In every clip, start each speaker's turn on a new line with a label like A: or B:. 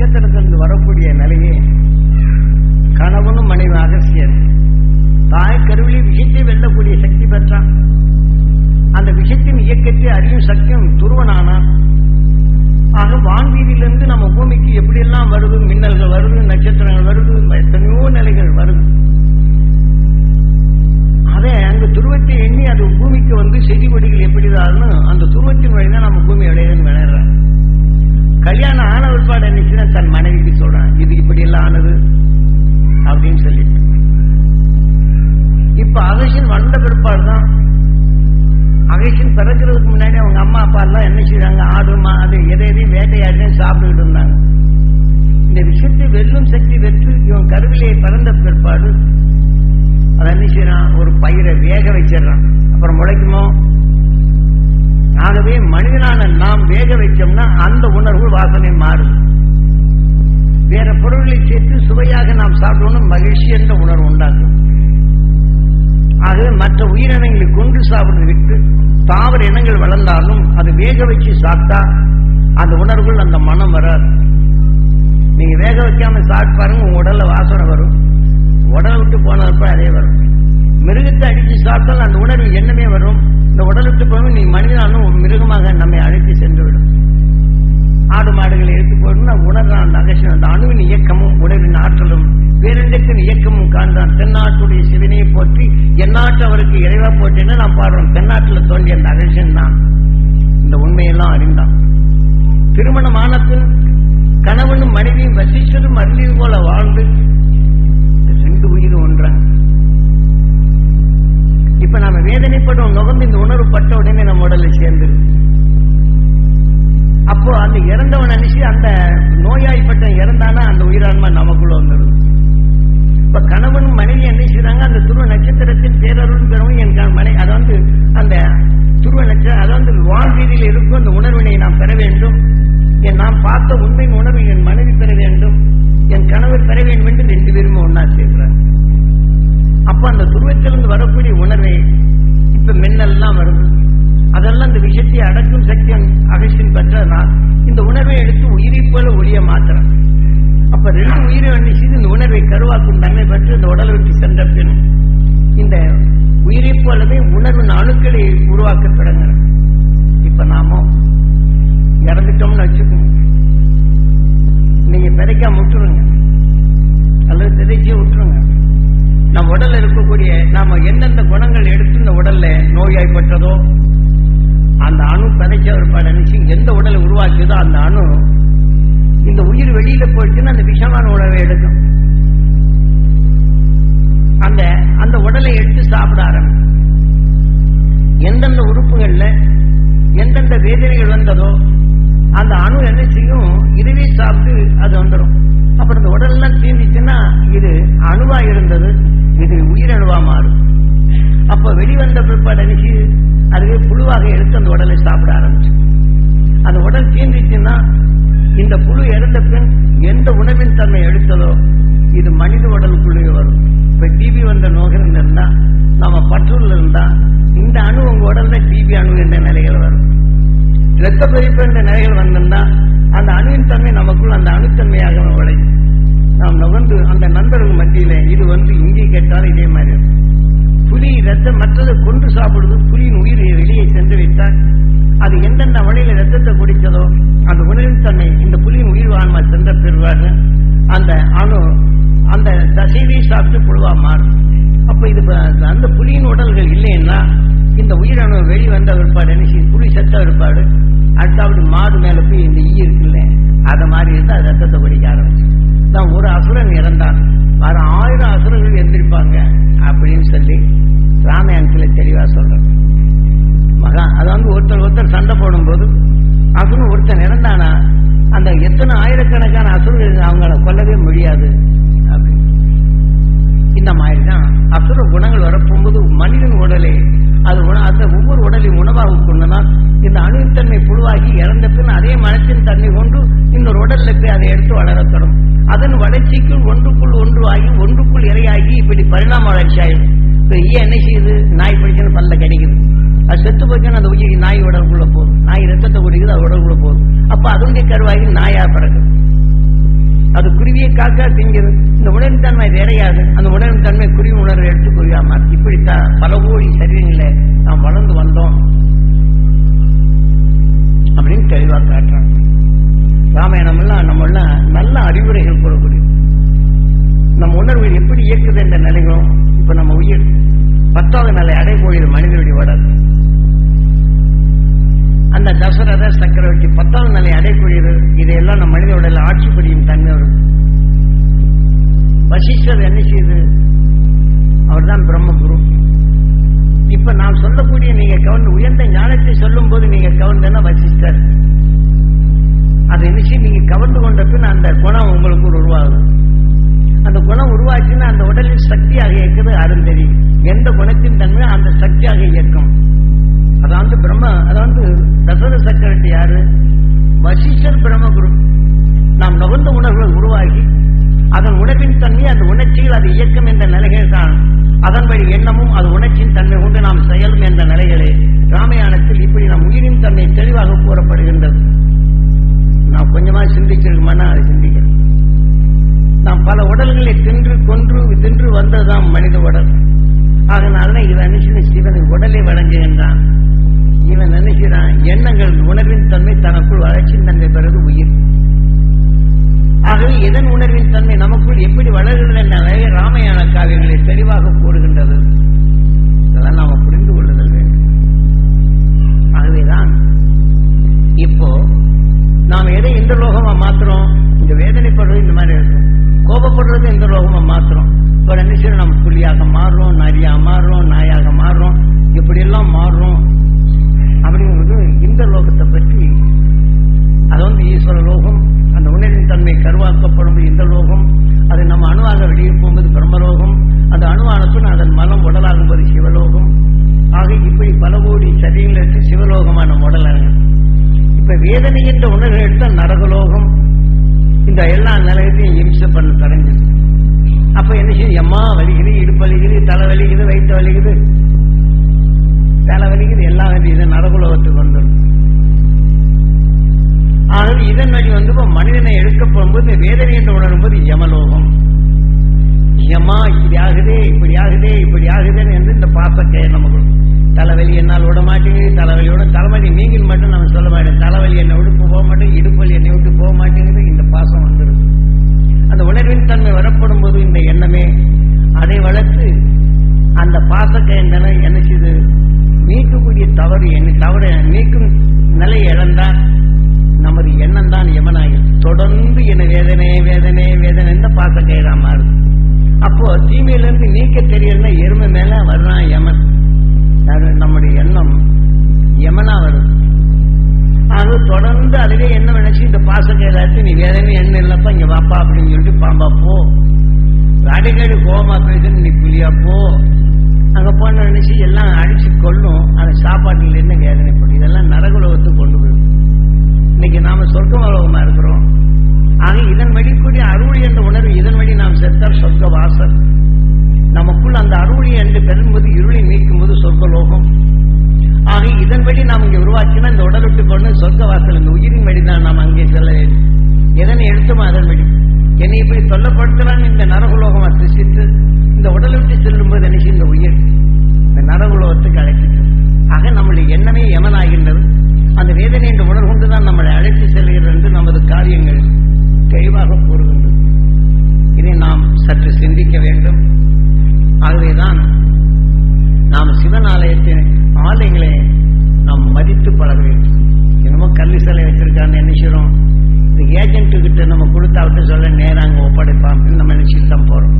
A: நட்சத்திரத்திலிருந்து வரக்கூடிய நிலையே கணவனும் மனைவி அகசியர் தாய் கருவிலே விஷயத்தை வெல்லக்கூடிய சக்தி பெற்றான். அந்த விஷயத்தின் இயக்கத்தை அறியும் சக்தியும் துருவனானான். ஆக வான்வீதியிலிருந்து நம்ம பூமிக்கு எப்படியெல்லாம் வருது மின்னல்கள் வருது நட்சத்திரங்கள் வருது எத்தனையோ நிலைகள் வருது. அதை அந்த துருவத்தை எண்ணி அது பூமிக்கு வந்து செடி கொடிகள் எப்படிதான்னு அந்த துருவத்தின் வழிதான் நம்ம பூமி விளையுதுன்னு விளையாடுறேன் கல்யாணம் ஆன விற்பாடு என்னச்சுன்னா தன் மனைவிக்கு சொல்றான் இது இப்படி எல்லாம் ஆனது? அப்படின்னு சொல்லிட்டு. இப்ப அகசின் வந்த பிற்பாடு தான் அகேஷன் பிறக்கிறதுக்கு முன்னாடி அவங்க அம்மா அப்பா எல்லாம் என்ன செய்யறாங்க ஆடு மாடு எதை எதையும் வேட்டையாடி சாப்பிட்டுக்கிட்டு இருந்தாங்க. இந்த விஷயத்தை வெல்லும் சக்தி வெற்று இவன் கருவிலையை பிறந்த பிற்பாடு அதை என்ன செய்யறான் ஒரு பயிரை வேக வச்சிடறான். அப்புறம் முளைக்குமோ? ஆகவே மனிதனான நாம் வேக வைச்சோம்னா அந்த உணர்வு வாசனை மாறுது. வேற பொருள்களை சேர்த்து சுவையாக நாம் சாப்பிடணும் மகிழ்ச்சி என்ற உணர்வு உண்டாகும். ஆகவே மற்ற உயிரினங்களை கொண்டு சாப்பிடுறது விட்டு தாவர இனங்கள் வளர்ந்தாலும் அது வேக வச்சு சாப்பிட்டா அந்த உணர்வுகள் அந்த மனம் வராது. நீங்க வேக வைக்காம சாப்பிட்டு பாருங்க உங்க உடல்ல வாசனை வரும். உடலை விட்டு போனப்ப அதே வரும். மிருகத்தை அடிச்சு சாப்பிட்டால் அந்த உணர்வு என்னமே வரும். இந்த உடலுக்கு விட்டு நீ மனிதனாலும் மிருகமாக நம்மை அழைத்து சென்றுவிடும். ஆடு மாடுகளை எடுத்து போடணும்னா உணர்றான் அந்த அகசியம் அந்த அணுவின் இயக்கமும் உடலின் ஆற்றலும் பேரண்டத்தின் இயக்கமும் காண்றான். தென்னாட்டுடைய சிவனையை போற்றி எந்நாட்டு அவருக்கு இறைவா போற்றின்னு நான் பாடுறோம். தென்னாட்டில் தோன்றிய அந்த அகசன் தான் இந்த உண்மையெல்லாம் அறிந்தான். திருமணம் பின் கணவனும் மனைவியும் வசிஷ்டரும் அருளியது போல வாழ்ந்து ரெண்டு உயிர் ஒன்றான். இப்ப நாம வேதனைப்படும் நுகர்ந்து இந்த உணர்வு பட்ட உடனே நம்ம உடல்ல சேர்ந்துரு அப்போ அந்த இறந்தவன் நினைச்சு அந்த நோயாய்ப்பட்ட இறந்தானா அந்த உயிரான்மா நமக்குள்ள வந்துடும் இப்ப கணவனும் மனைவி என்ன செய்யறாங்க அந்த துருவ நட்சத்திரத்தின் பேரருள் பெறவும் என் மனை அதை அதாவது அந்த துருவ நட்சத்திரம் அதாவது வாழ்வீதியில் இருக்கும் அந்த உணர்வினை நாம் பெற வேண்டும். என் நாம் பார்த்த உண்மையின் உணர்வு என் மனைவி பெற வேண்டும். என் கணவர் பெற வேண்டும் என்று ரெண்டு பேருமே ஒன்னா சேர்க்கிறாங்க. அப்ப அந்த துருவத்திலிருந்து வரக்கூடிய உணர்வை இப்ப மின்னல்லாம் வருது. அதெல்லாம் இந்த விஷயத்தை அடக்கும் சக்தி அகசின் பெற்றதுனால் இந்த உணர்வை எடுத்து உயிரை போல ஒளிய மாத்திரம். அப்ப ரெண்டு உயிரை வண்டி செய்து இந்த உணர்வை கருவாக்கும் தன்மை பெற்று இந்த உடலை விட்டு சென்ற பின் இந்த உயிரை போலவே உணர்வின் அணுக்களை உருவாக்க தொடங்குறோம் இப்ப நாம இறந்துட்டோம்னு வச்சுக்கோங்க. நீங்க பிதைக்கா விட்டுருங்க. அல்லது திதைச்சே விட்டுருங்க. நம் உடல்ல இருக்கக்கூடிய நாம எந்தெந்த குணங்கள் எடுத்து இந்த உடல்ல நோயாய்ப்பட்டதோ அந்த அணு பிதைச்ச ஒரு நினைச்சு எந்த உடலை உருவாக்கியதோ அந்த அணு இந்த உயிர் வெளியில போயிடுச்சுன்னா அந்த விஷமான உணவை எடுக்கும். அந்த அந்த உடலை எடுத்து சாப்பிட ஆரம்பிக்கும். எந்தெந்த உறுப்புகள்ல எந்தெந்த வேதனைகள் வந்ததோ அந்த அணு என்ன செய்யும் இதுவே சாப்பிட்டு அது வந்துடும் அப்புறம் இந்த உடல்லாம் தீர்ந்துச்சுன்னா இது அணுவா இருந்தது. இது உயிரணுவா மாறும். அப்ப வெளிவந்த பிற்பாடு அனுப்பி அதுவே புழுவாக எடுத்து அந்த உடலை சாப்பிட ஆரம்பிச்சு. அந்த உடல் தீர்ந்துச்சுன்னா இந்த புழு இறந்த பின் எந்த உணவின் தன்மை எடுத்ததோ இது மனித உடலுக்குள்ளே வரும். இப்ப டிபி வந்த நோகரம் இருந்தா நம்ம பற்றுள்ள இருந்தா இந்த அணு உங்க உடல்ல டிபி அணு என்ற நிலைகள் வரும். இரத்த கொதிப்பு என்ற நிலைகள் வந்திருந்தா அந்த அணுவின் தன்மை நமக்குள் அந்த அணுத்தன்மையாக உழைக்கும் நாம் நகர்ந்து அந்த நண்பர்கள் மத்தியில இது வந்து இங்கே கேட்டாலும் இதே மாதிரி இருக்கும். புலி ரத்தம் மற்றதை கொண்டு சாப்பிடுது புலியின் உயிரை வெளியே சென்று விட்டால் அது எந்தெந்த வழியில ரத்தத்தை குடித்ததோ அந்த உணவின் தன்மை இந்த புலியின் உயிர் ஆன்மா சென்ற பெறுவாரு அந்த அணு அந்த தசைவை சாப்பிட்டு புழுவா மாறும். அப்ப இது அந்த புலியின் உடல்கள் இல்லைன்னா இந்த உயிரணு வெளிவந்த விற்பாடு என்ன புலி செத்த விற்பாடு அடுத்தாவது மாடு மேல போய் இந்த ஈ இருக்குல்ல அதை மாதிரி இருந்தால் ரத்தத்தை குடிக்க ஆரம்பிச்சு தான் ஒரு அசுரன் இறந்தான். வர ஆயிரம் அசுரர்கள் எந்திரிப்பாங்க அப்படின்னு சொல்லி ராமாயணத்தில் தெளிவா சொல்றேன். மகா அதாவது ஒருத்தர் ஒருத்தர் சண்டை போடும்போது அசுரன் ஒருத்தன் இறந்தானா அந்த எத்தனை ஆயிரக்கணக்கான அசுரர்கள் அவங்கள கொல்லவே முடியாது அப்படின்னு. இந்த மாதிரி தான் அசுர குணங்கள் வரப்போகும்போது மனிதன் உடலே அது அந்த ஒவ்வொரு உடலையும் உணவாக கொண்டுதான் இந்த அணுவின் தன்மை புழுவாகி இறந்த பின் அதே மனத்தின் தன்மை கொண்டு இன்னொரு உடல்ல போய் அதை எடுத்து வளரத் அதன் வளர்ச்சிக்குள் ஒன்றுக்குள் ஒன்று ஆகி ஒன்றுக்குள் இரையாகி இப்படி பரிணாம வளர்ச்சி ஆயிடும் இப்ப ஈய என்ன செய்யுது? நாய் பிடிச்சுன்னு பல்ல கிடைக்குது. அது செத்து போச்சுன்னா அந்த உயிரி நாய் உடலுக்குள்ள போகுது. நாய் ரத்தத்தை குடிக்குது அது உடலுக்குள்ள போகுது. அப்ப அதனுடைய கருவாகி நாயா பிறகு அது குருவியை காக்கா திங்கிறது இந்த உணர்வின் தன்மை நிறையாது அந்த உணர்வின் தன்மை குருவி உணர்வை எடுத்து குருவியா இப்படித்தான் பல கோடி சரீரங்களை நாம் வளர்ந்து வந்தோம். அப்படின்னு தெளிவாக காட்டுறாங்க. ராமாயணம் எல்லாம் நம்ம எல்லாம் நல்ல அறிவுரைகள் கூறக்கூடிய நம்ம உணர்வு எப்படி இயக்குது என்ற நிலைகளும் இப்ப நம்ம உயிர். பத்தாவது நிலை அடைபோயுது மனிதனுடைய வளர்ச்சி அந்த தசரத சக்கரவர்த்தி பத்தாம் நிலை அடைக்கூடியது இதையெல்லாம் நம்ம மனித உடலில் ஆட்சி புரியும் தன்மை வரும். வசிஷ்டர் என்ன செய்து? அவர் தான் பிரம்மகுரு. இப்ப நான் சொல்லக்கூடிய நீங்க கவர்ந்து உயர்ந்த ஞானத்தை சொல்லும் போது நீங்க கவர்ந்தனா வசிஷ்டர். அதை என்ன நீங்க கவர்ந்து கொண்ட பின் அந்த குணம் உங்களுக்கு உருவாகுது. அந்த குணம் உருவாச்சுன்னா அந்த உடலில் சக்தியாக இயக்குது அருந்தறி எந்த குணத்தின் தன்மை அந்த சக்தியாக இயக்கும். அதாவது பிரம்ம அதாவது தசர சக்கரவர்த்தி யாரு? வசிஷ்டர் பிரம்மகுரு. நாம் நுகர்ந்த உணர்வுகள் உருவாகி அதன் உணர்வின் தன்மை அந்த உணர்ச்சியில் அது இயக்கம் என்ற நிலைகள் தான் அதன்படி எண்ணமும் அது உணர்ச்சியின் தன்மை கொண்டு நாம் செயலும் என்ற நிலைகளே. ராமாயணத்தில் இப்படி நம் உயிரின் தன்மை தெளிவாக கூறப்படுகின்றது. நாம் கொஞ்சமாக சிந்திச்சிருக்கோம்னா? அதை சிந்திக்கிறோம் நாம் பல உடல்களை தின்று கொன்று தின்று வந்ததுதான் மனித உடல். அதனாலதான் இவன் நினைச்சு சிவன் உடலை வழங்குகின்றான் இவன் நினைக்கிறான் எண்ணங்கள் உணர்வின் தன்மை தனக்குள் வளர்ச்சியின் தன்மை பிறகு உயிர். ஆகவே எதன் உணர்வின் தன்மை நமக்குள் எப்படி வளர்கிறது என்ற ராமாயண காவியங்களை தெளிவாக கூறுகின்றது. இதெல்லாம் நாம புரிந்து கொள்ளுதல் வேண்டும். ஆகவேதான் இப்போ நாம் எதை இந்த லோகமா மாத்துறோம்? இந்த வேதனைப்படுறது இந்த மாதிரி இருக்கும். கோபப்படுறது இந்த லோகமா மாத்துறோம்? இப்போ என்ன செய்யணும் நம்ம புலியாக மாறுறோம் நரியாக மாறுறோம் நாயாக மாறுறோம். இப்படியெல்லாம் மாறுறோம். அப்படிங்கிறது இந்த லோகத்தை பற்றி அது வந்து ஈஸ்வர லோகம் அந்த உணர்வின் தன்மை கருவாக்கப்படும் இந்த லோகம் அது நம்ம அணுவாக வெளியே போகும்போது பிரம்மலோகம் அந்த அணுவானத்துடன் அதன் மலம் உடலாகும் போது சிவலோகம். ஆக இப்படி பல கோடி சரீரங்கள் எடுத்து சிவலோகமான நம்ம உடல் இறங்கும் இப்ப வேதனை என்ற உணர்வு எடுத்த நரகலோகம். இந்த எல்லா நிலையத்தையும் இம்சை பண்ண தடைஞ்சது. அப்ப என்ன செய்யும்? எம்மா வலிக்குது இடுப்பு வலிக்குது தலை வலிக்குது வயிற்று வலிக்குது. தலை வலிக்குது எல்லாம் இது நரகுலகத்துக்கு வந்துடும். ஆகவே இதன் வழி வந்து மனிதனை எடுக்க போகும்போது வேதனை என்று உணரும் போது யமலோகம். யமா இப்படி ஆகுதே இப்படி ஆகுதே இப்படி ஆகுதேன்னு என்று இந்த பாசக்கை நமக்கு தலைவலி என்னால் விட மாட்டேங்குது தலைவலியோட தலைவலி நீங்கள் மட்டும் நம்ம சொல்ல மாட்டேன் தலைவலி என்னை விட்டு போக மாட்டேன் இடுப்பலி என்னை விட்டு போக மாட்டேங்குது இந்த பாசம் வந்துடுது. அந்த உணர்வின் தன்மை வரப்படும் போது இந்த எண்ணமே அதை வளர்த்து அந்த பாசக்கயந்தனை என்ன செய்து? மீட்கக்கூடிய தவறு என்ன தவறு நீக்கும் நிலை இழந்தால் நமது எண்ணம் தான் யமனாகும் தொடர்ந்து என்ன வேதனை வேதனை வேதனை இந்த பாசக்கயிறா மாறுது. அப்போ தீமையிலிருந்து நீக்க தெரியலன்னா எருமை மேல வர்றான் யமன். நம்முடைய எண்ணம் யமனா வருது. அது தொடர்ந்து அதுவே என்ன நினைச்சு இந்த பாசக்கயிறாச்சு நீ வேதனை எண்ணம் இல்லப்பா இங்க வாப்பா அப்படின்னு சொல்லிட்டு பாம்பா போ. அடிக்கடி கோமா போயிடுன்னு நீ புலியா போ. அங்க போன நினைச்சு எல்லாம் அடிச்சு கொள்ளும் அந்த சாப்பாட்டுல என்ன வேதனைப்படும் இதெல்லாம் நரகுலகத்துக்கு கொண்டு போயிடும். இன்னைக்கு நாம சொர்க்க உலகமா இருக்கிறோம். ஆக இதன் வழி கூடிய அருள் என்ற உணர்வு இதன் வழி நாம் செத்தார் சொர்க்க வாசல் நமக்குள் அந்த அருள் என்று பெறும்போது இருளை நீக்கும் போது சொர்க்கலோகம். ஆக இதன்படி நாம் இங்கே உருவாக்கினா இந்த உடல் விட்டு கொண்டு சொர்க்க வாசல் இந்த உயிரின் வழி தான் நாம் அங்கே செல்ல வேண்டும். எதனை எடுத்துமா அதன் என்னை இப்படி சொல்லப்படுத்துறாங்க இந்த நரகுலோகம் சிருஷ்டித்து இந்த உடல் விட்டு செல்லும் போது நினைச்சு இந்த உயிர். இந்த நரகுலோகத்துக்கு அழைக்கிறது ஆக நம்முடைய எண்ணமே எமனாகின்றது. அந்த வேதனை என்ற உணர்வு கொண்டுதான் நம்மளை அழைத்து செல்கிறது என்று நமது காரியங்கள் தெளிவாக கூறுகின்றது. இதை நாம் சற்று சிந்திக்க வேண்டும். ஆகவேதான் நாம் சிவன் ஆலயத்தின் ஆலயங்களை மதித்து வேண்டும் என்னமோ கல்வி சிலை வச்சிருக்காங்க என்ன செய்யறோம் இந்த ஏஜென்ட்டு கிட்ட நம்ம கொடுத்தா விட்டு சொல்ல நேரம் அங்க ஒப்படைப்பான். அப்படின்னு நம்ம நினைச்சிட்டு தான் போறோம்.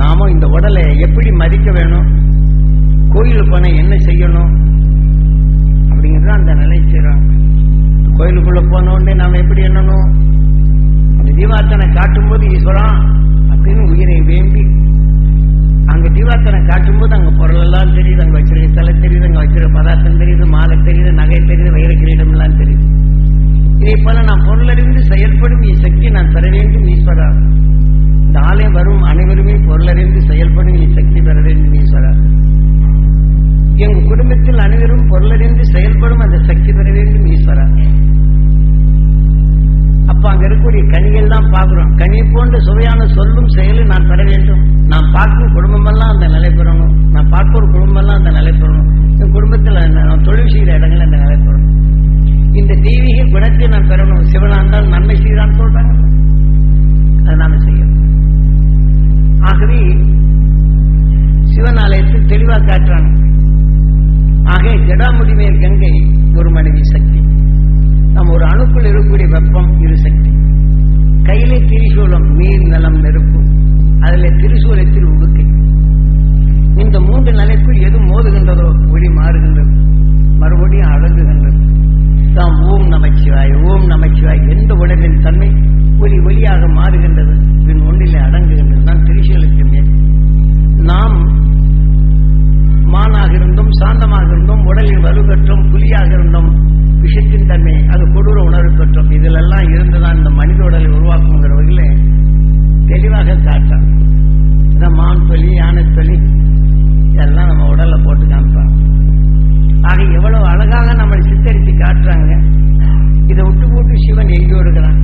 A: நாமும் இந்த உடலை எப்படி மதிக்க வேணும்? கோயிலுக்கு போன என்ன செய்யணும்? அப்படிங்கிறது அந்த நிலை செய்யறோம் கோயிலுக்குள்ள போன உடனே நாம எப்படி எண்ணணும்? அந்த தீபார்த்தனை காட்டும்போது ஈஸ்வரா அப்படின்னு உயிரை வேண்டி அங்க ஜீவாத்தனை காட்டும் போது அங்க பொருள் எல்லாம் தெரியுது அங்க வச்சிருக்க சிலை தெரியுது அங்க வச்சிருக்க பதார்த்தம் தெரியுது மாலை தெரியுது நகை தெரியுது வைர கிரீடம் எல்லாம் தெரியுது. இதே போல நான் பொருளறிந்து செயல்படும் நீ சக்தி நான் பெற வேண்டும் ஈஸ்வரா. இந்த ஆலயம் வரும் அனைவருமே பொருளறிந்து செயல்படும் நீ சக்தி பெற வேண்டும் ஈஸ்வரா. எங்க குடும்பத்தில் அனைவரும் பொருளறிந்து செயல்படும் அந்த சக்தி பெற வேண்டும் பெறக்கூடிய கனிகள் தான் பார்க்கிறோம். கனி போன்ற சுவையான சொல்லும் செயலும் நான் பெற வேண்டும். நான் பார்க்கும் குடும்பமெல்லாம் அந்த நிலை பெறணும். நான் பார்க்க ஒரு குடும்பமெல்லாம் அந்த நிலை பெறணும். என் குடும்பத்தில் நான் தொழில் செய்கிற இடங்கள் அந்த நிலை பெறணும். இந்த தெய்வீக குணத்தை நான் பெறணும். சிவனாண்டால் நன்மை செய்தான் சொல்றாங்க. அதை நாம செய்யணும். ஆகவே சிவன் ஆலயத்தில் தெளிவாக காட்டுறாங்க. ஆக ஜடாமுடிமேல் கங்கை ஒரு மனைவி சக்தி. நம்ம ஒரு அணுக்குள் இருக்கக்கூடிய வெப்பம் இருசக்தி கையில கையிலே திரிசூலம் நீர் நலம் நெருப்பு. அதுல திரிசூலத்தில் உடுக்கை. இந்த மூன்று நிலைக்குள் எது மோதுகின்றதோ ஒளி மாறுகின்றது. மறுபடியும் அடங்குகின்றது. தாம் ஓம் நமச்சிவாய் ஓம் நமச்சிவாய் எந்த உணர்வின் தன்மை ஒளி ஒளியாக மாறுகின்றது. பின் ஒன்றிலே அடங்குகின்றது. நான் திரிசூலத்தின் மேல். நாம் மானாக இருந்தும் சாந்தமாக இருந்தும் உடலில் வலுவற்றும் புலியாக இருந்தோம். விஷத்தின் தன்மை அது கொடூர உணர்வு பெற்றோம் இதிலெல்லாம் இருந்துதான் இந்த மனித உடலை உருவாக்குங்கிற வகையில் தெளிவாக காட்டான் இந்த மான் தொலி யானை தொலி இதெல்லாம் நம்ம உடலில் போட்டு காமிப்பாங்க. ஆக எவ்வளவு அழகாக நம்மளை சித்தரித்து காட்டுறாங்க. இதை விட்டு போட்டு சிவன் எங்கேயோ இருக்கிறான்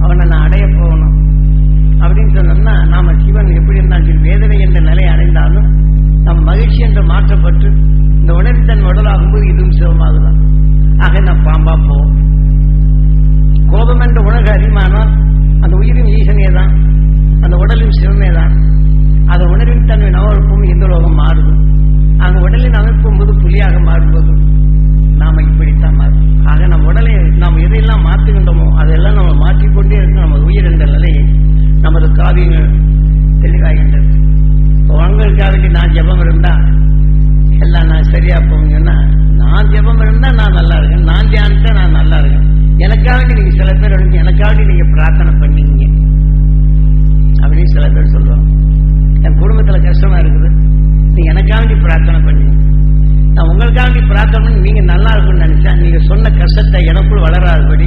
A: அவனை நான் அடைய போகணும். அப்படின்னு சொன்னோம்னா நாம சிவன் எப்படி இருந்தாலும் சரி, வேதனை என்ற நிலை அடைந்தாலும் நம் மகிழ்ச்சி என்று மாற்றப்பட்டு இந்த உணர்த்தன் உடலாகும்போது இதுவும் சிவமாகுதான். ஆக நான் பாம்பா போ. கோபம் என்ற உலக அதிகமானால் அந்த உயிரும் ஈசனே தான் அந்த உடலின் சிவமே தான் அந்த உணர்வின் தன்மை நவரப்பும் இந்த லோகம் மாறுது. அந்த உடலின் அமைப்பும் போது புலியாக மாறும்போது நாம இப்படித்தான் மாறும். ஆக நம் உடலை நாம் எதையெல்லாம் மாற்றுகின்றோமோ அதெல்லாம் நம்ம மாற்றிக்கொண்டே இருக்கும் நமது உயிர் என்ற நிலையை நமது காவியங்கள் தெளிவாகின்றது உங்களுக்காக நான் ஜெபம் இருந்தா எல்லாம் நான் சரியா போங்கன்னா நான் ஜெபம் இருந்தா நான் நல்லா இருக்கேன். நான் தியானித்தா நான் நல்லா இருக்கேன். எனக்காக வேண்டி நீங்க சில பேர் வந்து எனக்காக நீங்க பிரார்த்தனை பண்ணீங்க. அப்படின்னு சில பேர் சொல்லுவாங்க. என் குடும்பத்துல கஷ்டமா இருக்குது. நீங்க எனக்காக பிரார்த்தனை பண்ணீங்க நான் உங்களுக்காக வேண்டி பிரார்த்தனை பண்ணி நீங்க நல்லா இருக்கும்னு நினைச்சா நீங்க சொன்ன கஷ்டத்தை எனக்குள் வளராதபடி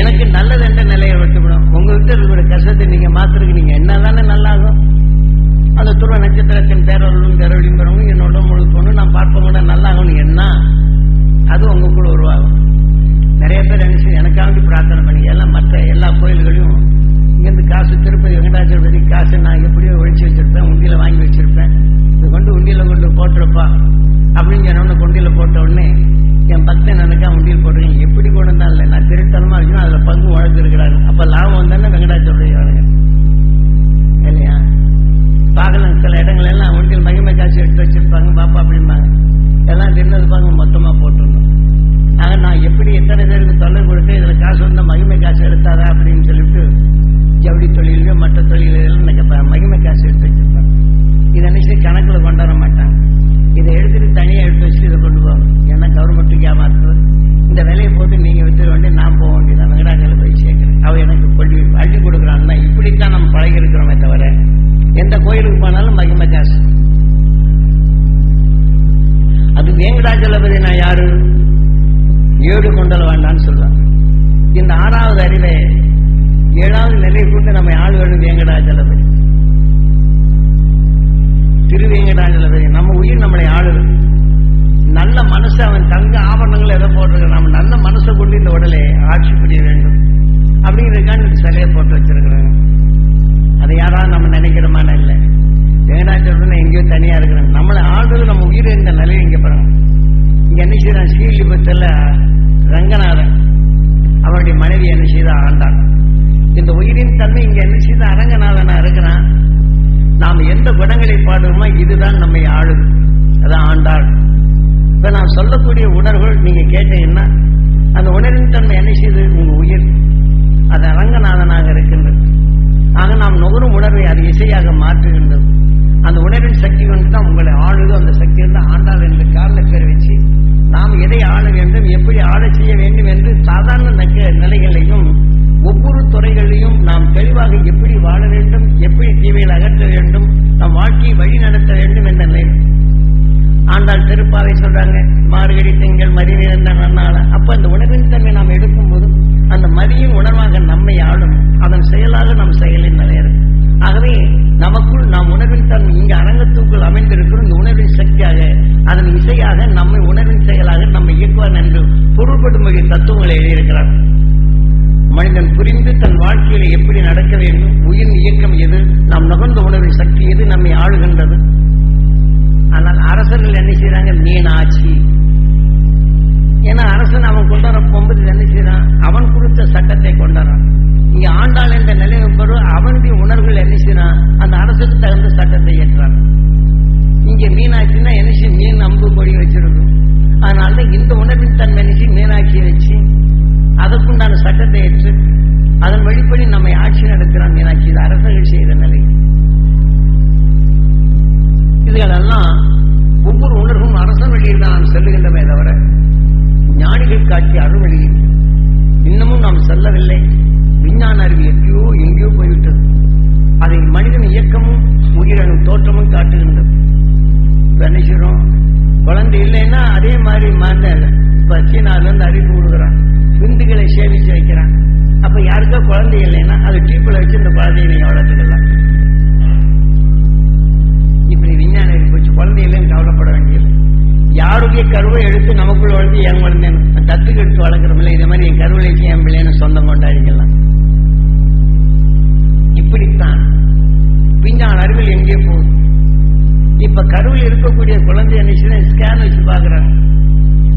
A: எனக்கு நல்லது என்ற நிலையை விட்டுவிடும். உங்ககிட்ட இருக்கிற கஷ்டத்தை நீங்க மாத்திருக்கு நீங்க என்னதானே நல்லாகும். அந்த துருவ நட்சத்திரத்தின் பேரவர்களும் பேரொழியும் பெறவும் என்னோட முழுக்கணும் நான் பார்ப்போம் கூட நல்லாகும். என்ன? அது கூட உருவாகும். நிறைய பேர் என்ன செய்யும், எனக்காக பிரார்த்தனை பண்ணி எல்லாம் மற்ற எல்லா கோயில்களையும் இங்கேருந்து காசு திருப்பதி வெங்கடாச்சலபதி காசு நான் எப்படியோ ஒழிச்சு வச்சிருப்பேன் உண்டியில வாங்கி வச்சிருப்பேன். இது கொண்டு உண்டியில கொண்டு போட்டுருப்பா அப்படின்னு சொன்ன போட்ட உடனே என் பக்தன் எனக்கா உண்டியல் போட்டிருக்கேன்? எப்படி கொண்டு வந்தா இல்லை. நான் திருத்தனமா இருக்கணும் அதுல பங்கு வழக்கு இருக்கிறாங்க அப்ப லாபம் தானே வெங்கடாச்சலபதி வாங்க இல்லையா? பார்க்கலாம். சில இடங்கள் எல்லாம் அவங்களுக்கு மகிமை காசு எடுத்து வச்சிருப்பாங்க பாப்பா அப்படிம்பாங்க. எல்லாம் தின்னது பாங்க மொத்தமா போட்டுருந்தோம் ஆக நான் எப்படி எத்தனை பேருக்கு தொல்லை கொடுத்து இதுல காசு வந்தால் மகிமை காசு எடுத்தாதா அப்படின்னு சொல்லிட்டு ஜவுளி தொழிலையும் மற்ற தொழில்கள் மகிமை காசு எடுத்து வச்சிருப்பாங்க. இதை நினைச்சு கணக்குல கொண்டு வர மாட்டாங்க. இதை எடுத்துட்டு தனியாக எடுத்து வச்சு இதை கொண்டு போவாங்க. ஏன்னா கவர்மெண்ட்டுக்கு ஏமாத்துறது. இந்த வேலையை போட்டு நீங்க வித்துட வேண்டிய நான் போக வேண்டியதான் வெங்கடாஜல போய் சேர்க்குறேன். அவள் எனக்கு கொள்ளி அள்ளி கோயிலுக்கு அது வேங்கடாஜலபதி நான் யாரு? ஏழு கொண்டல வேண்டான்னு சொல்லுவாங்க இந்த ஆறாவது அறிவை ஏழாவது நிலை கொண்டு நம்ம ஆளுகளும் வேங்கடாஜலபதி திருவேங்கடாஜலபதி நம்ம உயிர் நம்மளை ஆளுது. நல்ல மனசு அவன் தங்க ஆபரணங்கள் எதை போட்டிருக்க நம்ம நல்ல மனசை கொண்டு இந்த உடலை ஆட்சி புரிய வேண்டும். அப்படிங்கிறதுக்கான இந்த சிலையை போட்டு வச்சிருக்கிறாங்க. அதை யாராவது நம்ம நினைக்கிறமான இல்லை. வேங்கடாஜலபதி எங்கேயோ தனியா இருக்கிறாங்க. நம்மளை ஆள்றது நம்ம உயிர் இந்த நிலையில இங்க பாருங்க. இங்க என்ன செய்யறான் ஸ்ரீலிபுரத்துல ரங்கநாதன். அவருடைய மனைவி என்ன செய்த? ஆண்டான் இந்த உயிரின் தன்மை இங்க என்ன செய்த? அரங்கநாதனா இருக்கிறான். நாம் எந்த குணங்களை பாடுறோமோ இதுதான் நம்மை ஆளுது. அதான் ஆண்டாள். இப்ப நான் சொல்லக்கூடிய உணர்வுகள் நீங்க கேட்டீங்கன்னா அந்த உணர்வின் தன்மை என்ன செய்து? உங்க உயிர். அது அரங்கநாதனாக இருக்கின்றது. ஆக நாம் நுகரும் உணர்வை அது இசையாக மாற்றுகின்றது. அந்த உணர்வின் சக்தி கொண்டு தான் உங்களை ஆளுதோ அந்த சக்தி வந்து ஆண்டாள் என்று காரண பேர் வச்சு நாம் எதை ஆள வேண்டும் எப்படி ஆள செய்ய வேண்டும் என்று சாதாரண நிலைகளையும் ஒவ்வொரு துறைகளையும் நாம் தெளிவாக எப்படி வாழ வேண்டும் எப்படி தீவையில் அகற்ற வேண்டும் நம் வாழ்க்கையை வழி நடத்த வேண்டும் என்ற நிலை. ஆண்டாள் திருப்பாவை சொல்றாங்க மார்கழி திங்கள் மறி நிறைந்த நன்னாள. அப்ப அந்த உணர்வின் தன்மை நாம் எடுக்கும் போது அந்த மதியின் உணர்வாக நம்மை ஆளும் அதன் செயலாக நம் செயலில் நிறைய ஆகவே நமக்குள் நாம் உணர்வின் தன்மை இங்கு அரங்கத்துக்குள் அமைந்திருக்கிறோம். இந்த உணர்வின் சக்தியாக அதன் இசையாக நம்மை உணர்வின் செயலாக நம்மை இயக்குவார் என்று பொருள்படும்படி தத்துவங்களை எழுதியிருக்கிறார். மனிதன் புரிந்து தன் வாழ்க்கையில எப்படி நடக்க வேண்டும் உயிர் இயக்கம் எது நாம் நுகர்ந்த உணர்வின் சக்தி எது நம்மை ஆளுகின்றது. ஆனால் அரசர்கள் என்ன செய்யறாங்க மீனாட்சி ஏன்னா அரசன் அவன் கொண்டு வர போகும்போது என்ன செய்யறான்? அவன் கொடுத்த சட்டத்தை கொண்டாடுறான். இங்க ஆண்டாள் என்ற நிலைமை பெறும் அவனுடைய உணர்வுகள் என்ன செய்யறான்? அந்த அரசுக்கு தகுந்த சட்டத்தை ஏற்றான். இங்க மீனாட்சின்னா என்ன செய்யும் மீன் அம்பு பொடி வச்சிருக்கும். அதனால இந்த உணர்வின் தன்மை நினைச்சு மீனாட்சியை வச்சு அதற்குண்டான சட்டத்தை ஏற்று அதன் வழிப்படி நம்மை ஆட்சி நடக்கிறான் மீனாட்சி. இது அரசர்கள் செய்த நிலை. இதுகளெல்லாம் ஒவ்வொரு உணர்வும் அரசன் வழியில் தான் நான் செல்லுகின்றமே தவிர ஞானிகள் காட்டிய அருள்வழியில் இன்னமும் நாம் செல்லவில்லை. விஞ்ஞான அறிவு எங்கேயோ எங்கேயோ போய்விட்டது. அதை மனிதன் இயக்கமும் உயிரணும் தோற்றமும் காட்டுகின்றது. இப்ப என்ன குழந்தை இல்லைன்னா அதே மாதிரி மாந்த இப்ப சீனால இருந்து அறிவு விடுகிறான் விந்துகளை சேமிச்சு வைக்கிறான். அப்ப யாருக்கா குழந்தை இல்லைன்னா அது டீப்பில் வச்சு இந்த குழந்தையை நீங்க வளர்த்துக்கலாம். இப்படி விஞ்ஞானம் போச்சு. குழந்தை இல்லைன்னு கவலைப்பட வேண்டியது யாருடைய கருவை எடுத்து நமக்குள்ள வளர்த்து என் குழந்தைன்னு தத்து எடுத்து வளர்க்குறோம்ல இதே மாதிரி என் கருவிலைக்கு என் பிள்ளைன்னு சொந்தம் கொண்டாடிக்கலாம். இப்படித்தான். விஞ்ஞான அறிவில் எங்கே போகுது இப்ப கருவில் இருக்கக்கூடிய குழந்தை என்ன ஸ்கேன் வச்சு பாக்குறாங்க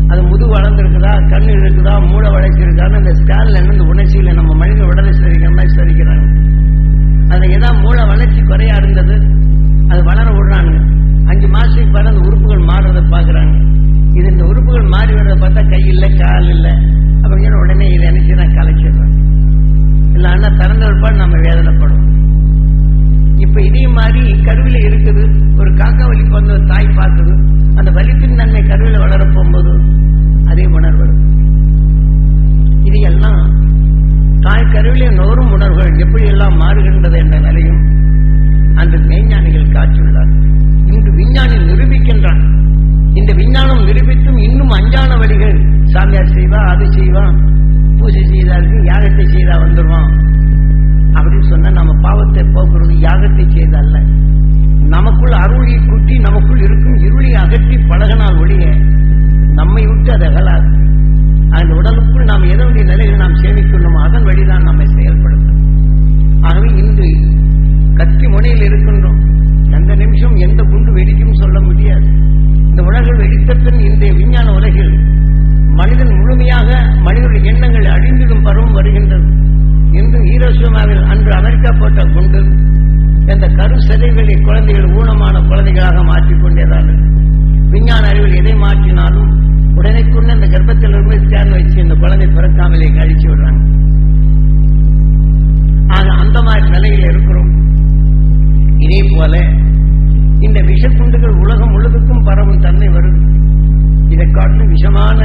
A: அது முது வளர்ந்துருக்குதா? கண் இருக்குதா? மூளை வளர்ச்சி இருக்கான்னு அந்த ஸ்கேன்ல இருந்து இந்த உணர்ச்சியில நம்ம மனித உடலை சரிக்கிற மாதிரி சரிக்கிறாங்க அதுல ஏதாவது மூளை வளர்ச்சி குறையா இருந்தது? அது வளர விடுறாங்க. மாசத்துக்கு பிறகு அந்த உறுப்புகள் மாறுறதை பார்க்குறாங்க. இது இந்த உறுப்புகள் மாறி வர்றதை பார்த்தா கை இல்லை கால் இல்லை. அப்படிங்கிற உடனே இதை நினைச்சு நான் கலைச்சிடுறேன். இல்லை ஆனால் திறந்த ஒருபாடு நம்ம வேதனைப்படும் இப்போ இதே மாதிரி கருவில இருக்குது. ஒரு காக்கா வலிக்கு வந்து ஒரு தாய் பார்க்குது அந்த வலிப்பின் நன்மை கருவில் வளர போகும்போது அதே உணர்வு. வரும். இது எல்லாம் தாய் கருவிலே நோரும் உணர்வுகள் எப்படி எல்லாம் மாறுகின்றது என்ற நிலையும் அந்த மெய்ஞானிகள் காட்டியுள்ளார் இன்று விஞ்ஞானி நிரூபிக்கின்றான். இந்த விஞ்ஞானம் நிரூபித்தும் இன்னும் அஞ்ஞான வழிகள். சாமியார் செய்வா அது செய்வா பூஜை செய்தாருக்கு யாகத்தை செய்தா வந்துடுவான் அப்படின்னு சொன்னா நம்ம பாவத்தை போக்குறது யாகத்தை செய்தல்ல நமக்குள் அருளை கூட்டி நமக்குள் இருக்கும் இருளை அகற்றி பழகினால் ஒழிய நம்மை விட்டு அது அகலாது. அந்த உடலுக்குள் நாம் எதனுடைய நிலையில் நாம் சேமிக்கணுமோ அதன் வழிதான் நம்மை செயல்படுத்தும் ஆகவே இன்று கத்தி முனையில் இருக்கின்றோம். எந்த நிமிஷம் எந்த குண்டு வெடிக்கும் சொல்ல முடியாது. இந்த உலகில் வெடித்த பின் இன்றைய விஞ்ஞான உலகில் மனிதன் முழுமையாக மனிதனுடைய எண்ணங்கள் அழிந்திடும் பருவம் வருகின்றது. இன்று ஈரோசியமாவில் அன்று அமெரிக்கா போட்ட குண்டு இந்த கரு சிதைகளை குழந்தைகள் ஊனமான குழந்தைகளாக மாற்றிக்கொண்டேதான் விஞ்ஞான அறிவில் எதை மாற்றினாலும் உடனேக்குள்ள இந்த கர்ப்பத்திலிருந்து ஸ்கேன் வச்சு இந்த குழந்தை பிறக்காமலே கழிச்சு விடுறாங்க. ஆக அந்த மாதிரி நிலையில் இருக்கிறோம். இதே போல இந்த விஷத்துண்டுகள் உலகம் முழுவதுக்கும் பரவும் தன்மை வருது. இதை காட்டிலும் விஷமான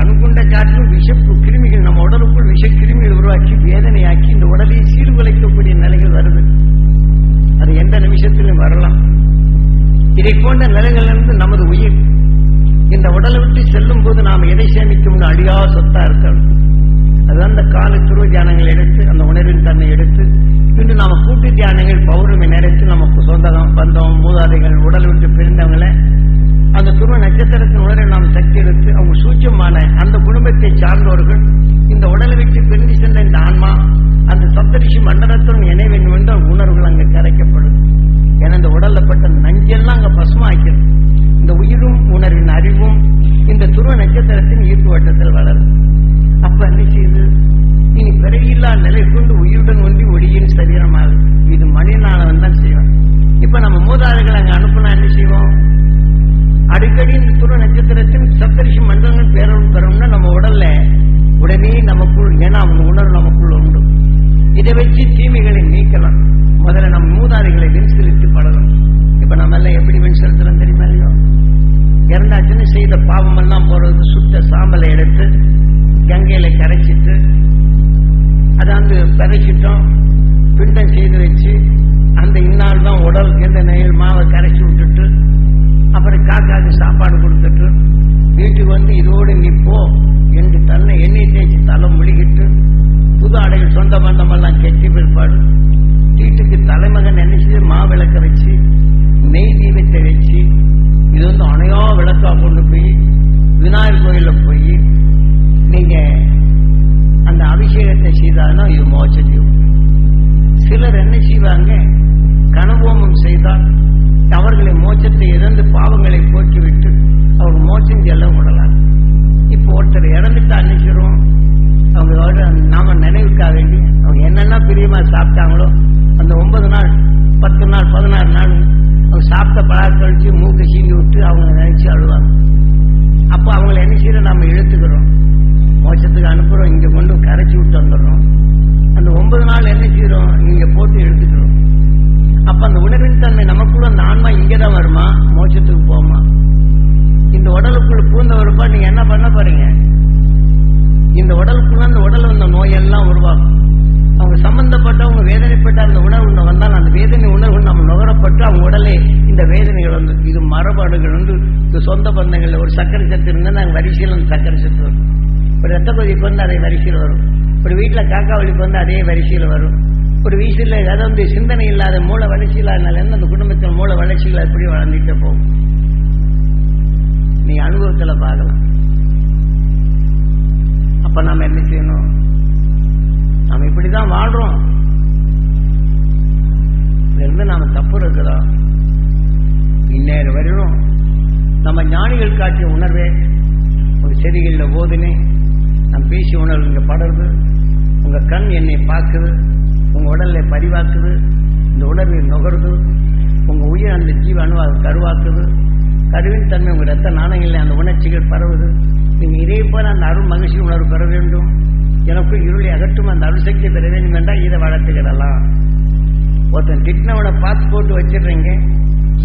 A: அணுகுண்ட காட்டிலும் விஷ கிருமிகள் நம்ம உடலுக்குள் விஷ கிருமிகள் உருவாக்கி வேதனையாக்கி இந்த உடலை சீர்குலைக்கக்கூடிய நிலைகள் வருது. அது எந்த நிமிஷத்திலும் வரலாம். இதை போன்ற நிலைகளிலிருந்து நமது உயிர் இந்த உடலை விட்டு செல்லும் போது நாம் எதை சேமிக்கும்னு அழியா சொத்தா இருக்கணும் அது அந்த கால துருவ தியானங்கள் எடுத்து அந்த உணர்வின் தன்மை எடுத்து இன்று நாம் கூட்டு தியானங்கள் பௌர்ணமி நேரத்தில் நமக்கு சொந்தம் பந்தம் மூதாதைகள் உடல் விட்டு பிரிந்தவங்களை அந்த துருவ நட்சத்திரத்தின் உடலை நாம் சக்தி எடுத்து அவங்க சூட்சமான அந்த குடும்பத்தை சார்ந்தவர்கள் இந்த உடலை விட்டு பிரிந்து சென்ற இந்த ஆன்மா அந்த சப்தரிஷி மண்டலத்துடன் இணை வேண்டும் என்ற உணர்வுகள் அங்கு கரைக்கப்படும். ஏன்னா இந்த உடல்ல பட்ட நஞ்செல்லாம் அங்க பசுமாக்கிறது இந்த உயிரும் உணர்வின் அறிவும் இந்த துருவ நட்சத்திரத்தின் ஈர்ப்பு வட்டத்தில் வளரும். அப்ப என்ன செய்யுது? இனி பிறவியில்லா நிலை கொண்டு உயிருடன் ஒன்றி ஒளியின் சரீரமாக இது மனிதனால தான் செய்வோம் இப்ப நம்ம மூதாதைகள் அங்க அனுப்புனா என்ன செய்வோம்? அடிக்கடி இந்த துணை நட்சத்திரத்தின் சப்தரிஷி மண்டலங்கள் பேரவும் பெறணும்னா நம்ம உடல்ல உடனே நமக்குள் ஏன்னா அவங்க உணர்வு நமக்குள் உண்டு. இதை வச்சு தீமைகளை நீக்கலாம். முதல்ல நம்ம மூதாதைகளை வெண் பழகணும். இப்ப நம்ம எல்லாம் எப்படி வெண் தெரியுமா இல்லையோ? இறந்தாச்சுன்னு செய்த பாவம் எல்லாம் போறது சுத்த சாம்பலை எடுத்து கங்கையில கரைச்சிட்டு அதை வந்து பறிச்சிட்டோம் பிண்டம் செய்து வச்சு அந்த இந்நாள் தான் உடல் எந்த நெயில் மாவை கரைச்சி விட்டுட்டு அப்புறம் காக்காக்கு சாப்பாடு கொடுத்துட்டு வீட்டுக்கு வந்து இதோடு நீ போ என்று தன்னை எண்ணெய் தேய்ச்சி தலை முழுகிட்டு புது ஆடைகள் சொந்த பந்தமெல்லாம் கெட்டி பிற்பாடு வீட்டுக்கு தலைமகன் நினைச்சு மாவிளக்க வச்சு நெய் தீபத்தை வச்சு இது வந்து அணையா விளக்கா கொண்டு அபிஷேகத்தை செய்தாலும் இது மோட்சத்தையும் சிலர் என்ன செய்வாங்க? கனவோமம் செய்தால் அவர்களை மோச்சத்தை இறந்து பாவங்களை போக்கிவிட்டு அவங்க மோச்சம் செல்ல விடலாம். இப்போ ஒருத்தர் இறந்துட்டா அன்னைக்கிறோம் அவங்களோட நாம நினைவுக்காக வேண்டி அவங்க என்னென்ன பிரியமா சாப்பிட்டாங்களோ அந்த ஒன்பது நாள் பத்து நாள் பதினாறு நாள் அவங்க சாப்பிட்ட பழாக்க கழிச்சு மூக்கு சீங்கி விட்டு அவங்க நினைச்சு அழுவாங்க. அப்போ அவங்கள என்ன செய்யற நாம இழுத்துக்கிறோம். மோட்சத்துக்கு அனுப்புறோம் இங்க கொண்டு கரைச்சி விட்டு வந்துடுறோம். அந்த ஒன்பது நாள் என்ன செய்யறோம் இங்க போட்டு எடுத்துக்கிறோம். அப்ப அந்த உணர்வின் தன்மை நமக்குள்ள அந்த ஆன்மா இங்கதான் வருமா? மோட்சத்துக்கு போமா இந்த உடலுக்குள் பூந்த வருப்பா நீங்க என்ன பண்ண போறீங்க? இந்த உடலுக்குள்ள அந்த உடல் வந்த நோயெல்லாம் உருவாகும் அவங்க சம்பந்தப்பட்டவங்க வேதனைப்பட்ட அந்த உணர்வு வந்தால் அந்த வேதனை உணர்வு நம்ம நுகரப்பட்டு அவங்க உடலே இந்த வேதனைகள் வந்து இது மரபாடுகள் வந்து சொந்த பந்தங்கள் ஒரு சக்கரை சத்து இருந்தால் நாங்கள் வரிசையில் அந்த சக்கரை சத்து வரும். ஒரு ரத்த கொதிக்கு வந்து அதே வரிசையில் வரும். ஒரு வீட்டில் காக்கா வலிப்பு வந்து அதே வரிசையில் வரும். ஒரு வீசில் ஏதாவது வந்து சிந்தனை இல்லாத மூளை வளர்ச்சி இல்லாதனால அந்த குடும்பத்தில் மூளை வளர்ச்சிகள் எப்படி வளர்ந்துட்டு போகும். நீ அனுபவத்தில் பார்க்கலாம். அப்ப நாம என்ன செய்யணும்? நம்ம இப்படிதான் வாழ்றோம். இருந்து நாம தப்பு இருக்கிறோம் இந்நேரம் வருவோம் நம்ம ஞானிகள் காட்டிய உணர்வே ஒரு செடிகளில் போதுனே நான் பேசி உணர்வு இங்கே படருது. உங்கள் கண் என்னை பார்க்குது. உங்கள் உடலில் பதிவாக்குது. இந்த உணர்வை நுகருது. உங்கள் உயிர் அந்த ஜீவ அணுவாக கருவாக்குது. கருவின் தன்மை உங்கள் ரத்த நாணயங்களில் அந்த உணர்ச்சிகள் பரவுது. நீங்கள் இதே போல் அந்த அருள் மகிழ்ச்சி உணர்வு பெற வேண்டும். எனக்கும் இருளை அகற்றும் அந்த அருள் சக்தி பெற வேண்டும் என்றால் இதை வளர்த்துக்கிடலாம். ஒருத்தன் திட்டினவனை பார்த்து போட்டு வச்சிடுறீங்க.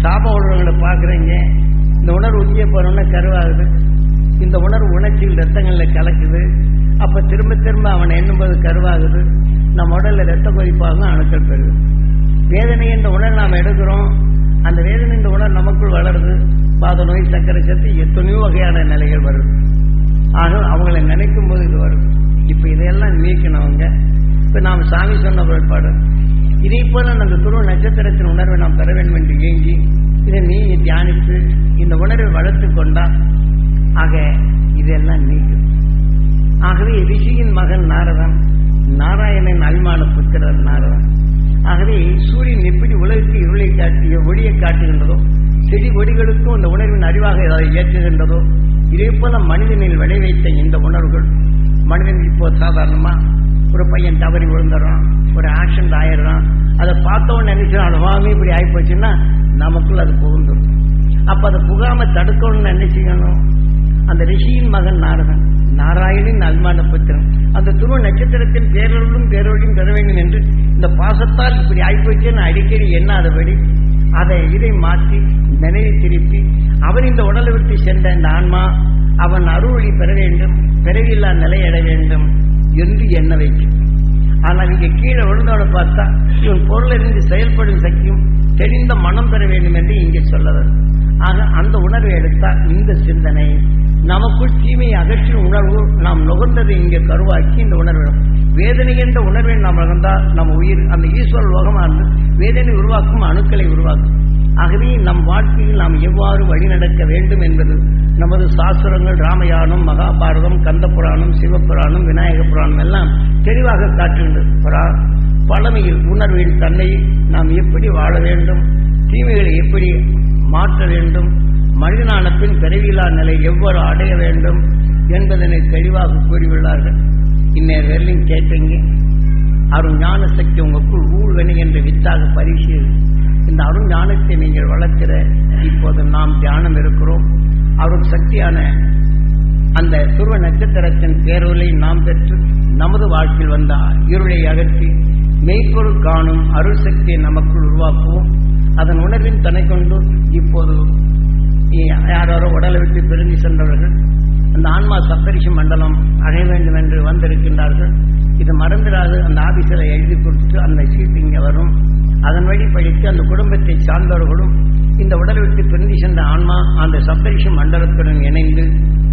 A: சாப உணர்வுகளை பார்க்குறீங்க. இந்த உணர்வு உச்சிய போகிறோன்னா கருவாகுது. இந்த உணர்வு உணர்ச்சியில் ரத்தங்களில் கலக்குது. அப்ப திரும்ப திரும்ப அவனை எண்ணும்போது கருவாகுது. நம்ம உடல்ல ரத்த கொதிப்பாகும் அணுக்கள் பெறுது வேதனை என்ற உணர்வு நாம் எடுக்கிறோம். அந்த வேதனை என்ற உணர்வு நமக்குள் வளருது. பாத நோய் சக்கரை சத்து எத்தனையோ வகையான நிலைகள் வருது. ஆக அவங்களை நினைக்கும் போது இது வருது. இப்ப இதையெல்லாம் நீக்கினவங்க இப்ப நாம் சாமி சொன்ன பிற்பாடு இதே போல அந்த துருவ நட்சத்திரத்தின் உணர்வை நாம் பெற வேண்டும் என்று இயங்கி இதை நீ தியானித்து இந்த உணர்வை வளர்த்து கொண்டா ஆக இதெல்லாம் நீக்கும். ஆகவே ரிஷியின் மகன் நாரதன் நாராயணன் அபிமான புத்திரர் நாரதன். ஆகவே சூரியன் எப்படி உலகிற்கு இருளை காட்டிய ஒளியை காட்டுகின்றதோ செடி கொடிகளுக்கும் இந்த உணர்வின் அறிவாக ஏதாவது ஏற்றுகின்றதோ இதே போல மனிதனில் விளைவைத்த இந்த உணர்வுகள் மனிதன் இப்போ சாதாரணமா ஒரு பையன் தவறி விழுந்துடுறான் ஒரு ஆக்சிடென்ட் ஆயிடுறான் அதை பார்த்தோன்னு நினைச்சாலும் வாமி இப்படி ஆகிப்போச்சுன்னா நமக்குள்ள அது புகுந்துடும் அப்ப அதை புகாம தடுக்கணும்னு நினைச்சுக்கணும். அந்த ரிஷியின் மகன் நாரதன். நாராயணின் அல்மான புத்திரன். அந்த துருவ நட்சத்திரத்தின் பேரொழும் பேரொழியும் பெற வேண்டும் என்று இந்த பாசத்தால் இப்படி ஆய்ப்போச்சேன்னு அடிக்கடி எண்ணாதபடி அதை இதை மாற்றி நினைவை திருப்பி அவன் இந்த உடலை விட்டு சென்ற இந்த ஆன்மா அவன் அருள்வழி பெற வேண்டும் பிறவில்லா நிலை வேண்டும் என்று எண்ண வைக்கும். ஆனால் இங்கே கீழே விழுந்தோட பார்த்தா இவன் பொருளிலிருந்து செயல்படும் சக்தியும் தெளிந்த மனம் பெற வேண்டும் என்று இங்கே சொல்லவர். ஆக அந்த உணர்வை எடுத்தால் இந்த சிந்தனை நமக்குள் தீமையை அகற்றிய உணர்வு நாம் நுகர்ந்ததை இங்கே கருவாக்கி இந்த உணர்வு வேதனை என்ற உணர்வை நாம் நகர்ந்தால் நம்ம உயிர் அந்த ஈஸ்வர லோகமாக இருந்து வேதனை உருவாக்கும் அணுக்களை உருவாக்கும். ஆகவே நம் வாழ்க்கையில் நாம் எவ்வாறு வழிநடக்க வேண்டும் என்பது நமது சாஸ்திரங்கள் ராமயானம் மகாபாரதம் கந்த புராணம் சிவபுராணம் விநாயக புராணம் எல்லாம் தெளிவாக காட்டுகின்றது பழமையில் உணர்வின் தன்னை நாம் எப்படி வாழ வேண்டும் தீமைகளை எப்படி மாற்ற வேண்டும் மனிதனான பின் பிறவிலா நிலை எவ்வாறு அடைய வேண்டும் என்பதனை தெளிவாக கூறியுள்ளார்கள். இந்நேர வரலையும் கேட்டீங்க அருஞான சக்தி உங்களுக்குள் ஊழ்வெனி என்று வித்தாக பரிசீல் இந்த அருண்ஞானத்தை நீங்கள் வளர்க்கிற இப்போது நாம் தியானம் இருக்கிறோம். அருண் சக்தியான அந்த துருவ நட்சத்திரத்தின் பேரொலை நாம் பெற்று நமது வாழ்க்கையில் வந்த இருளை அகற்றி மெய்ப்பொருள் காணும் அருள் சக்தியை நமக்குள் உருவாக்குவோம். அதன் உணர்வின் தனை கொண்டு இப்போது யாரோ உடலை விட்டு பிரிந்து சென்றவர்கள் அந்த ஆன்மா சப்தரிஷி மண்டலம் அடைய வேண்டும் என்று வந்திருக்கின்றார்கள். இது மறந்துடாது அந்த ஆபீஸில் எழுதி கொடுத்து அந்த சீட்டு இங்கே வரும் அதன் வழி படித்து அந்த குடும்பத்தை சார்ந்தவர்களும் இந்த உடலை விட்டு பிரிந்து சென்ற ஆன்மா அந்த சப்தரிஷி மண்டலத்துடன் இணைந்து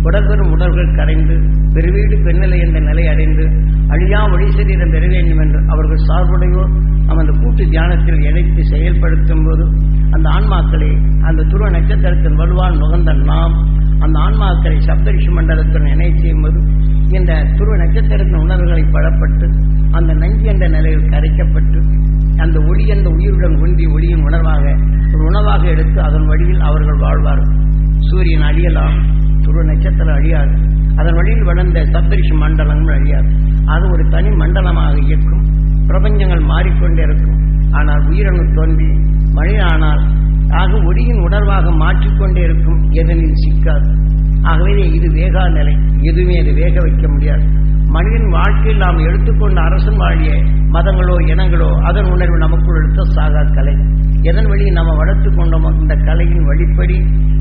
A: உடல்பெறும் உடல்கள் கரைந்து பெருவீடு பெண்ணிலை என்ற நிலை அடைந்து அழியா ஒளி சரீரம் பெற வேண்டும் என்று அவர்கள் சார்புடையோர் நாம் அந்த கூட்டு தியானத்தில் இணைத்து செயல்படுத்தும் போது அந்த ஆன்மாக்களை அந்த துருவ நட்சத்திரத்தின் வலுவான் நுகர்ந்த நாம் அந்த ஆன்மாக்களை சப்தரிஷி மண்டலத்துடன் இணை செய்யும் போது இந்த துருவ நட்சத்திரத்தின் உணர்வுகளை பழப்பட்டு படப்பட்டு அந்த நஞ்சு என்ற நிலையில் கரைக்கப்பட்டு அந்த ஒளி என்ற உயிருடன் ஒன்றி ஒளியின் உணர்வாக ஒரு உணவாக எடுத்து அதன் வழியில் அவர்கள் வாழ்வார்கள். சூரியன் அழியலாம் துருவ நட்சத்திரம் அழியாது அதன் வழியில் வளர்ந்த சப்தரிஷி மண்டலங்கள் அழியாது அது ஒரு தனி மண்டலமாக இயக்கும் பிரபஞ்சங்கள் மாறிக்கொண்டே இருக்கும். ஆனால் உயிரணு தோன்றி மழையானால் ஆக ஒளியின் உணர்வாக மாற்றிக்கொண்டே இருக்கும் எதனில் சிக்காது. ஆகவே இது வேகா நிலை எதுவுமே அது வேக வைக்க முடியாது. மனிதன் வாழ்க்கையில் நாம் எடுத்துக்கொண்ட அரசன் வாழிய மதங்களோ இனங்களோ அதன் உணர்வு நமக்குள் எடுத்த சாகா கலை. எதன் வழி நாம் வளர்த்து கொண்டோமோ இந்த கலையின் வழிப்படி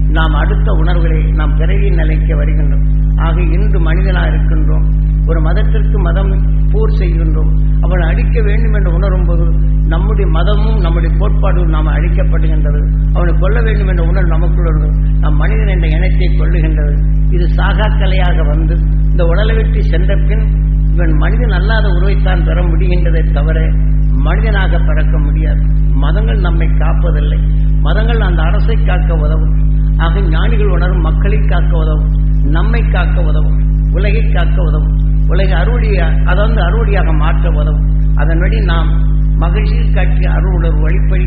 A: நாம் அடுத்த உணர்வுகளை நாம் பிறவியின் நிலைக்கு வருகின்றோம். ஆக இன்று மனிதனாக இருக்கின்றோம். ஒரு மதத்திற்கு மதம் போர் செய்கின்றோம். அவனை அழிக்க வேண்டும் என்று உணரும் போது நம்முடைய மதமும் நம்முடைய கோட்பாடும் நாம் அழிக்கப்படுகின்றது. அவனை கொல்ல வேண்டும் என்ற உணர்வு நமக்குள் வருகிறது நம் மனிதன் என்ற இனத்தை கொள்ளுகின்றது இது சாகாக்கலையாக வந்து இந்த உடலை வெட்டி சென்ற பின் இவன் மனிதன் அல்லாத உறவைத்தான் பெற முடிகின்றதை தவிர மனிதனாக பிறக்க முடியாது. மதங்கள் நம்மை காப்பதில்லை. மதங்கள் அந்த அரசை காக்க உதவும். ஆக ஞானிகள் உணரும் மக்களை காக்க உதவும் நம்மை காக்க உதவும் உலகை காக்க உதவும் உலக அறுவடிய அதை வந்து அறுவடியாக மாற்ற உதவும். அதன்படி நாம் மகிழ்ச்சியில் காட்டிய அருளுணர்வு வழிப்படி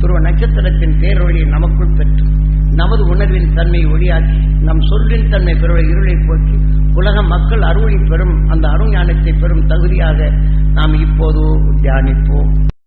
A: துருவ நட்சத்திரத்தின் பேரொழியை நமக்குள் பெற்று நமது உணர்வின் தன்மை ஒளியாக்கி நம் சொல்லின் தன்மை பெறுவ இருளை போக்கி உலக மக்கள் அருளை பெறும் அந்த அருஞானத்தை பெறும் தகுதியாக நாம் இப்போது தியானிப்போம்.